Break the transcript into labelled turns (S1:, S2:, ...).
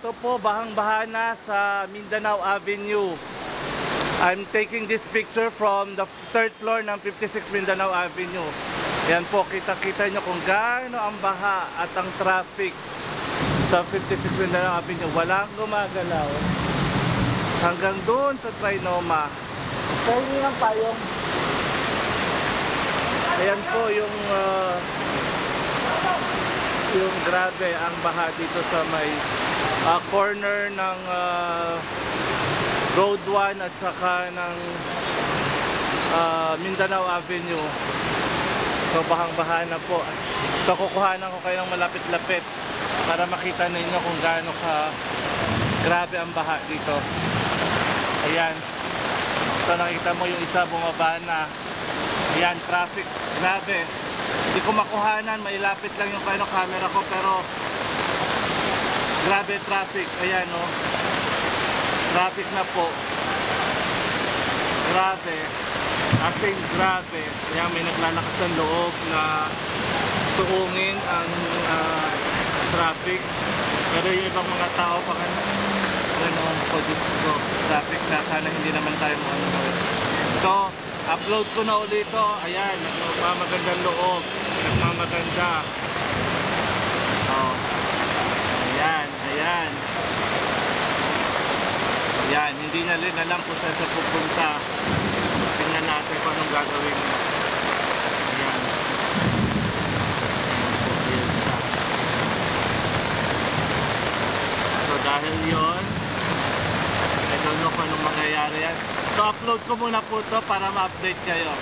S1: ito po, bahang-baha na sa Mindanao Avenue. I'm taking this picture from the third floor ng 56 Mindanao Avenue. Yan po, kita-kita nyo kung gaano ang baha at ang traffic sa 56 Mindanao Avenue. Walang gumagalaw. Hanggang doon sa Trinoma. Kaya nyo lang payong. Ayan po yung ah, yung grabe ang baha dito sa may ah, corner ng ah, Road 1 at saka ng ah, Mindanao Avenue. So bahang-baha na po. So kukuhanan ko kayo ng malapit-lapit para makita ninyo kung gaano ka grabe ang baha dito. Ayan. So nakita mo yung isa bumaba na. Ayan, traffic. Grabe. Hindi ko makuhanan, mailapit lang yung kano camera ko pero grabe traffic. Ayan oh. Traffic na po. Grabe. As grabe. Ayan, may naglalakas ng loob na suungin ang ah, traffic. Pero yung ibang mga tao pa ano po Diyos ko, traffic na sana hindi naman tayo mo ano. So, upload ko na ulit ito. Ayan, nagmamagandang loob. Nagmamaganda. Oh. Ayan, ayan. Ayan, hindi na rin alam kung saan siya pupunta. Tingnan natin kung anong gagawin niya. Ayan. Siya. So dahil yon I don't know kung anong mangyayari yan. So upload ko muna po to para ma-update kayo.